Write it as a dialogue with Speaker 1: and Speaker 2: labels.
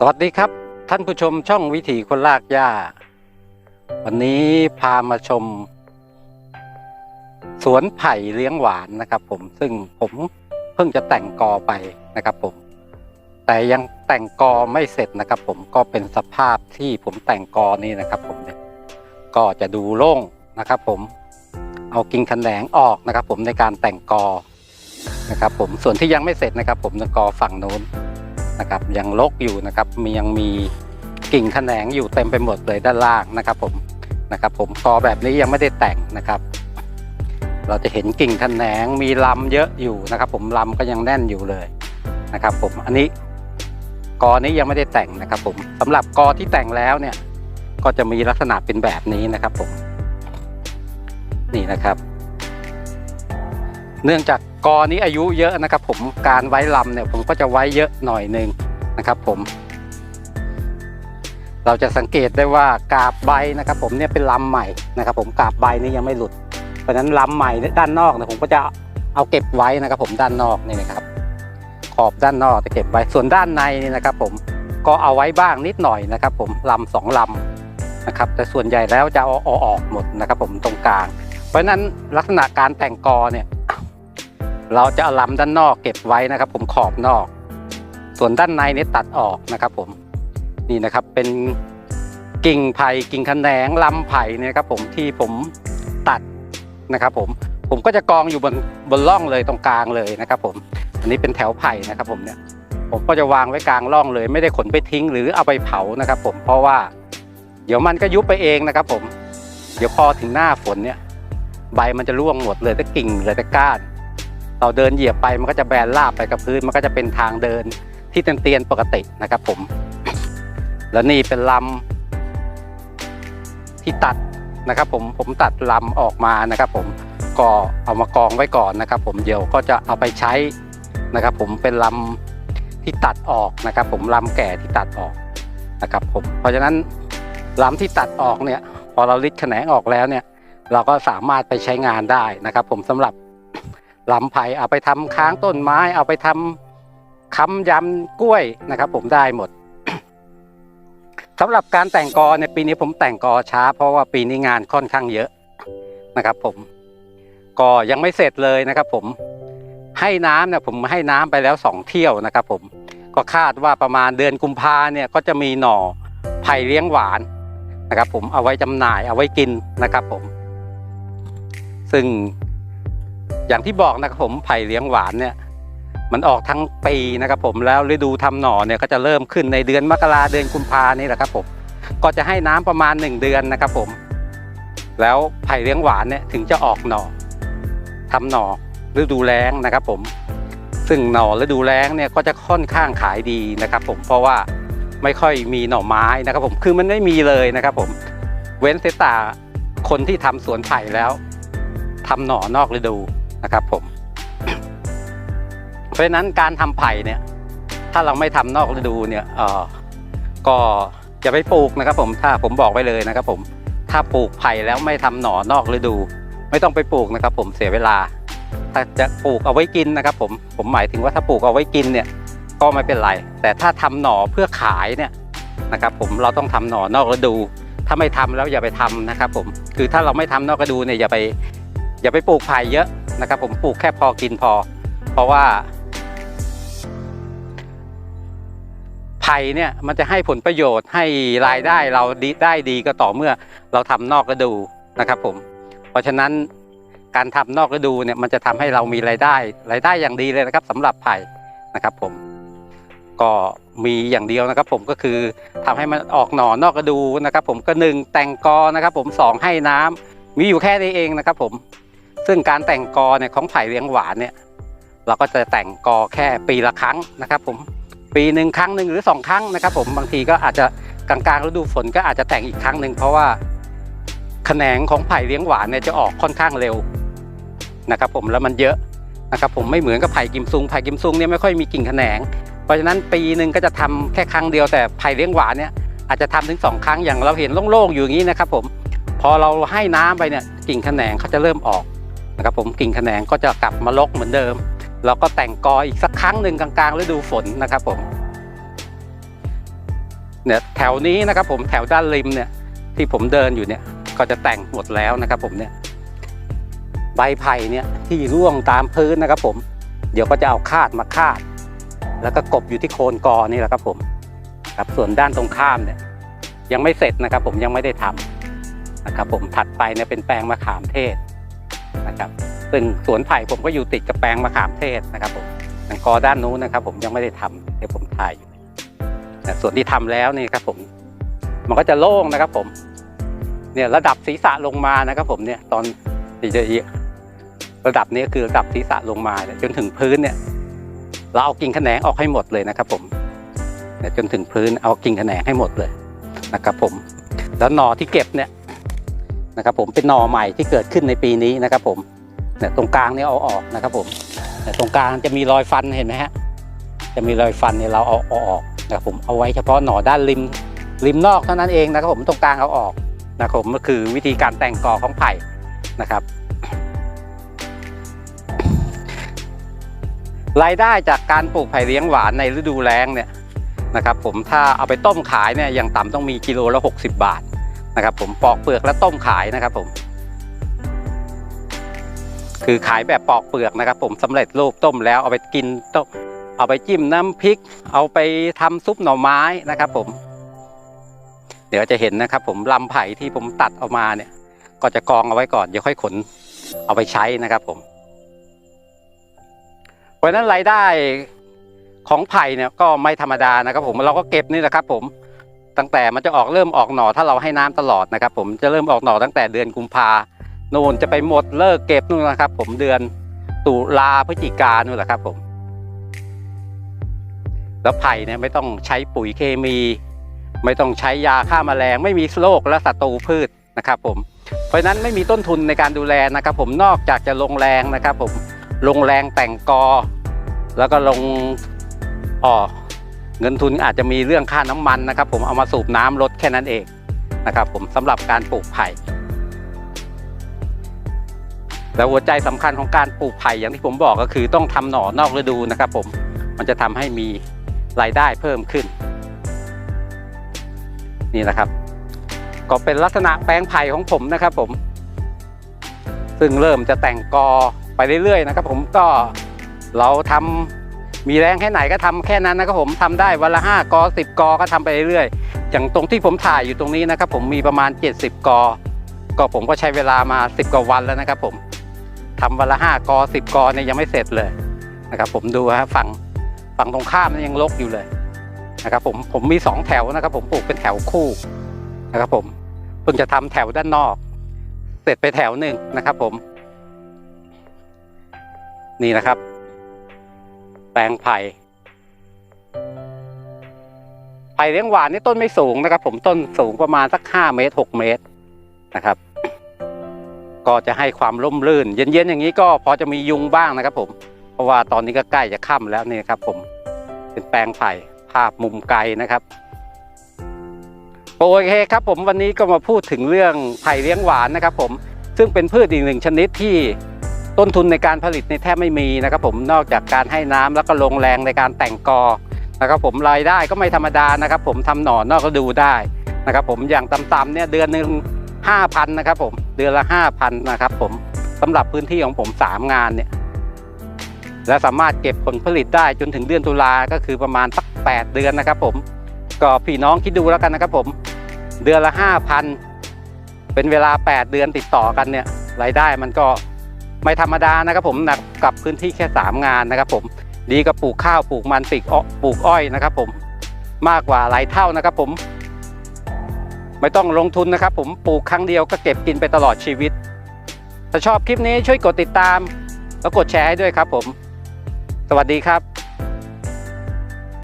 Speaker 1: สวัสดีครับ ท่านผู้ชมช่องวิถีคนลากหญ้า วันนี้พามาชม สวนไผ่เลี้ยงหวานนะครับ ผมซึ่งผมเพิ่งจะแต่งกอไปนะครับผม แต่ยังแต่งกอไม่เสร็จนะครับ ผมก็เป็นสภาพที่ผมแต่งกอนี้นะครับ ผมเนี่ยก็จะดูโล่งนะครับ ผมเอากิ่งแขนงออกนะครับ ผมในการแต่งกอนะครับ ผมส่วนที่ยังไม่เสร็จนะครับ ผมในกอฝั่งโน้น นะครับยังลกอยู่นะครับมียังมีกิ่งแขนงอยู่เต็มไปหมดเลยด้านล่างนะครับผมนะครับผมกอแบบนี้ยังไม่ได้แต่งนะครับ เราจะเห็นกิ่งแขนงมีลำเยอะอยู่นะครับ ผมลำก็ยังแน่นอยู่เลยนะครับ ผมอันนี้กอนี้ยังไม่ได้แต่งนะครับ ผมสำหรับกอที่แต่งแล้วเนี่ยก็จะมีลักษณะเป็นแบบนี้นะครับผมนี่นะครับ เนื่องจาก กอนี้อายุเยอะนะครับ ผมการไว้ลำเนี่ยผมก็จะไว้เยอะหน่อยหนึ่งนะครับผม เราจะสังเกตได้ว่ากาบใบนะครับ ผมเนี่ยเป็นลำใหม่นะครับ ผมกาบใบนี้ยังไม่หลุด เพราะฉะนั้นลำใหม่ด้านนอกเนี่ยผมก็จะเอาเก็บไว้นะครับ ผมด้านนอกนี่นะครับ ขอบด้านนอกจะเก็บไว้ส่วนด้านในนี่นะครับ ผมก็เอาไว้บ้างนิดหน่อยนะครับ ผมลำสองลำนะครับ แต่ส่วนใหญ่แล้วจะเอาอออกหมดนะครับ ผมตรงกลาง เพราะฉะนั้นลักษณะการแต่งกอเนี่ย เราจะเอาลำด้านนอกเก็บไว้นะครับ ผมขอบนอก ส่วนด้านในนี่ตัดออกนะครับ ผมนี่นะครับเป็นกิ่งไผ่กิ่งขนแขนงลำไผ่เนี่ยครับผมที่ผมตัดนะครับ ผมผมก็จะกองอยู่บนบนร่องเลยตรงกลางเลยนะครับ ผม อันนี้เป็นแถวไผ่นะครับ ผมเนี่ย ผมก็จะวางไว้กลางร่องเลย ไม่ได้ขนไปทิ้งหรือเอาไปเผานะครับ ผมเพราะว่า เดี๋ยวมันก็ยุบไปเองนะครับ ผม เดี๋ยวพอถึงหน้าฝนเนี่ย ใบมันจะร่วงหมดเลยแต่กิ่งเลยแต่ก้าน เราเดินเหยียบไปมันก็จะแบนราบไปกับพื้นมันก็จะเป็นทางเดินที่เตียนๆปกตินะครับ ผม แล้วนี่เป็นลำที่ตัดนะครับ ผมผมตัดลำออกมานะครับ ผมก็เอามากองไว้ก่อนนะครับ ผมเดี๋ยวก็จะเอาไปใช้นะครับ ผมเป็นลำที่ตัดออกนะครับ ผมลำแก่ที่ตัดออกนะครับ ผม เพราะฉะนั้นลำที่ตัดออกเนี่ย พอเราลิดแขนงออกแล้วเนี่ย เราก็สามารถไปใช้งานได้นะครับ ผมสำหรับ ลำไผ่เอาไปทำค้างต้นไม้ เอาไปทำค้ำยำกล้วยนะครับ ผมได้หมดสำหรับการแต่งกอในปีนี้ผมแต่งกอช้า เพราะว่าปีนี้งานค่อนข้างเยอะนะครับ ผมก็ยังไม่เสร็จเลยนะครับ ผมให้น้ำเนี่ยผมให้น้ำไปแล้วสองเที่ยวนะครับ ผมก็คาดว่าประมาณเดือนกุมภาเนี่ยก็จะมีหน่อไผ่เลี้ยงหวานนะครับ ผมเอาไว้จำหน่ายเอาไว้กินนะครับ ผม ซึ่ง อย่างที่บอกนะครับผมไผ่เลี้ยงหวานเนี่ยมันออกทั้งปีนะครับผมแล้วฤดูทำหน่อเนี่ยก็จะเริ่มขึ้นในเดือนมกราเดือนกุมภานี่แหละครับผมก็จะให้น้ำประมาณหนึ่งเดือนนะครับผม แล้วไผ่เลี้ยงหวานเนี่ยถึงจะออกหน่อทำหน่อฤดูแล้งนะครับผม ซึ่งหน่อฤดูแล้งเนี่ยก็จะค่อนข้างขายดีนะครับผมเพราะว่าไม่ค่อยมีหน่อไม้นะครับผมคือมันไม่มีเลยนะครับผม เว้นเสยแตาคนที่ทำสวนไผ่แล้วทำหน่อนอกฤดู นะครับผม เพราะนั้นการทำไผ่เนี่ย ถ้าเราไม่ทำนอกฤดูเนี่ยเออก็อย่าไปปลูกนะครับผมถ้าผมบอกไว้เลยนะครับผม ถ้าปลูกไผ่แล้วไม่ทำหน่อนอกฤดู ไม่ต้องไปปลูกนะครับ ผมเสียเวลา ถ้าจะปลูกเอาไว้กินนะครับ ผมผมหมายถึงว่าถ้าปลูกเอาไว้กินเนี่ย ก็ไม่เป็นไร แต่ถ้าทำหน่อเพื่อขายเนี่ยนะครับ ผมเราต้องทำหน่อนอกฤดู ถ้าไม่ทำแล้วอย่าไปทำนะครับ ผมคือถ้าเราไม่ทำนอกฤดูเนี่ยอย่าไป อย่าไปปลูกไผ่เยอะ นะครับ ผมปลูกแค่พอกินพอ เพราะว่าไผ่เนี่ยมันจะให้ผลประโยชน์ให้รายได้เราดีได้ดีก็ต่อเมื่อเราทำนอกฤดูนะครับ ผม เพราะฉะนั้นการทำนอกฤดูเนี่ยมันจะทำให้เรามีรายได้ รายได้อย่างดีเลยนะครับสำหรับไผ่นะครับ ผมก็มีอย่างเดียวนะครับ ผมก็คือทำให้มันออกหน่อนอกฤดูนะครับ ผมก็หนึ่งแต่งกอนะครับ ผมสองให้น้ำมีอยู่แค่นี้เองนะครับ ผม ซึ่งการแต่งกอเนี่ยของไผ่เลี้ยงหวานเนี่ยเราก็จะแต่งกอแค่ปีละครั้งนะครับ ผมปีหนึ่งครั้งหนึ่งหรือสองครั้งนะครับ ผมบางทีก็อาจจะกลางๆฤดูฝนก็อาจจะแต่งอีกครั้งหนึ่งเพราะว่าแขนงของไผ่เลี้ยงหวานเนี่ยจะออกค่อนข้างเร็วนะครับ ผมแล้วมันเยอะนะครับ ผมไม่เหมือนกับไผ่กิมซุงไผ่กิมซุงเนี่ยไม่ค่อยมีกิ่งแขนง เพราะฉะนั้นปีหนึ่งก็จะทำแค่ครั้งเดียวแต่ไผ่เลี้ยงหวานเนี่ยอาจจะทำถึงสองครั้งอย่างเราเห็นโล่งๆอยู่อย่างนี้นะครับ ผมพอเราให้น้ำไปเนี่ยกิ่งแขนงเขาจะเริ่มออก นะครับผมกิ่งแขนงก็จะกลับมาลกเหมือนเดิมเราก็แต่งกออีกสักครั้งหนึ่งกลางๆฤดูฝนนะครับผมเนี่ยแถวนี้นะครับผมแถวด้านริมเนี่ยที่ผมเดินอยู่เนี่ยก็จะแต่งหมดแล้วนะครับผมเนี่ยใบไผ่เนี่ยที่ร่วงตามพื้นนะครับผม เดี๋ยวก็จะเอาคาดมาคาด แล้วก็กบอยู่ที่โคนกอนี่แหละครับผมครับส่วนด้านตรงข้ามเนี่ยยังไม่เสร็จนะครับผมยังไม่ได้ทำนะครับผมถัดไปเนี่ยเป็นแปลงมะขามเทศ นะครับซึ่งสวนไผ่ผมก็อยู่ติดกับแปลงมะขามเทศนะครับผมทางกอด้านนู้นนะครับ ผมยังไม่ได้ทำเดี๋ยวผมถ่ายอยู่ส่วนที่ทำแล้วนี่ครับ ผมมันก็จะโล่งนะครับ ผม เนี่ยระดับศีรษะลงมานะครับ ผมเนี่ยตอนที่จะระดับนี้คือระดับศีรษะลงมาจนถึงพื้นเนี่ย เราเอากิ่งแขนงออกให้หมดเลยนะครับ ผมเนี่ยจนถึงพื้นเอากิ่งแขนงให้หมดเลยนะครับ ผม แล้วหน่อที่เก็บเนี่ย นะครับผมเป็นหน่อใหม่ที่เกิดขึ้นในปีนี้นะครับผมเนี่ยตรงกลางเนี่ยเอาออกนะครับผมตรงกลางจะมีรอยฟันเห็นไหมฮะจะมีรอยฟันเนี่ยเราเอาเอาออกนะครับผมเอาไว้เฉพาะหน่อด้านริมริมนอกเท่านั้นเองนะครับผมตรงกลางเอาออกนะครับผมก็คือวิธีการแต่งกอของไผ่นะครับรายได้จากการปลูกไผ่เลี้ยงหวานในฤดูแล้งเนี่ยนะครับผมถ้าเอาไปต้มขายเนี่ยอย่างต่ำต้องมีกิโลละ 60 บาท นะครับผมปอกเปลือกแล้วต้มขายนะครับผม คือขายแบบปอกเปลือกนะครับ ผมสำเร็จรูปต้มแล้วเอาไปกินต้มเอาไปจิ้มน้ำพริก เอาไปทำซุปหน่อไม้นะครับ ผม เดี๋ยวจะเห็นนะครับ ผมลำไผ่ที่ผมตัดออกมาเนี่ย ก็จะกองเอาไว้ก่อนเดี๋ยวค่อยขน เอาไปใช้นะครับ ผม เพราะนั้นรายได้ของไผ่เนี่ยก็ไม่ธรรมดานะครับ ผมเราก็เก็บนี่แหละครับ ผม ตั้งแต่มันจะออกเริ่มออกหน่อถ้าเราให้น้ำตลอดนะครับ ผมจะเริ่มออกหน่อตั้งแต่เดือนกุมภาโน่นจะไปหมดเลิกเก็บนู่นนะครับ ผมเดือนตุลาพฤศจิกานู่นแหละครับ ผม แล้วไผ่เนี่ยไม่ต้องใช้ปุ๋ยเคมี ไม่ต้องใช้ยาฆ่าแมลง ไม่มีโรคและศัตรูพืชนะครับ ผมเพราะฉะนั้นไม่มีต้นทุนในการดูแลนะครับ ผมนอกจากจะลงแรงนะครับ ผมลงแรงแต่งกอ แล้วก็ลงอ๋อ เงินทุนอาจจะมีเรื่องค่าน้ำมันนะครับ ผมเอามาสูบน้ำลดแค่นั้นเองนะครับ ผมสำหรับการปลูกไผ่แล้วหัวใจสำคัญของการปลูกไผ่อย่างที่ผมบอกก็คือต้องทำหน่อนอกฤดูนะครับ ผมมันจะทำให้มีรายได้เพิ่มขึ้น นี่นะครับ ก็เป็นลักษณะแปลงไผ่ของผมนะครับ ผม ซึ่งเริ่มจะแต่งกอไปเรื่อยๆนะครับ ผมก็เราทำ มีแรงแค่ไหนก็ทำแค่นั้นนะครับผมทำได้วันละห้ากอสิบกอก็ทำไปเรื่อยๆ อย่างตรงที่ผมถ่ายอยู่ตรงนี้นะครับผมมีประมาณ 70 กอ ก็ผมก็ใช้เวลามา 10 กว่าวันแล้วนะครับผมทำวันละห้ากอสิบกอเนี่ยยังไม่เสร็จเลยนะครับผมดูฮะฝั่งฝั่งตรงข้ามนี่ยังรกอยู่เลยนะครับผมผมมีสองแถวนะครับผมปลูกเป็นแถวคู่นะครับผมเพิ่งจะทำแถวด้านนอก เสร็จไปแถวหนึ่งนะครับผม นี่นะครับ แปลงไผ่ไผ่เลี้ยงหวานนี่ต้นไม่สูงนะครับ ผมต้นสูงประมาณสักห้าเมตรหกเมตรนะครับ ก็จะให้ความร่มรื่น เย็นๆอย่างนี้ก็พอจะมียุงบ้างนะครับ ผม เพราะว่าตอนนี้ก็ใกล้จะค่ำแล้วนี่ครับ ผมเป็นแปลงไผ่ภาพมุมไกลนะครับโอเคครับ ผมวันนี้ก็มาพูดถึงเรื่องไผ่เลี้ยงหวานนะครับ ผมซึ่งเป็นพืชอีกหนึ่งชนิดที่ ต้นทุนในการผลิตในแทบไม่มีนะครับผมนอกจากการให้น้ำแล้วก็ลงแรงในการแต่งกอนะครับผมรายได้ก็ไม่ธรรมดานะครับ ผมทำหน่อนอกก็ดูได้นะครับผมอย่างต่ำๆเนี่ยเดือนหนึ่งห้าพันนะครับผมเดือนละห้าพันนะครับผมสำหรับพื้นที่ของผมสามงานเนี่ยและสามารถเก็บผลผลิตได้จนถึงเดือนตุลาก็คือประมาณสักแปดเดือนนะครับผมก็พี่น้องคิดดูแล้วกันนะครับผมเดือนละห้าพันเป็นเวลา 8 เดือนติดต่อกันเนี่ยรายได้มันก็ ไม่ธรรมดานะครับผมหนักกับพื้นที่แค่ 3 งานนะครับผมดีกับปลูกข้าวปลูกมันปลูกปลูกอ้อยนะครับผมมากกว่าหลายเท่านะครับผม ไม่ต้องลงทุนนะครับผมปลูกครั้งเดียวก็เก็บกินไปตลอดชีวิต ถ้าชอบคลิปนี้ช่วยกดติดตาม แล้วกดแชร์ให้ด้วยครับผม สวัสดีครับ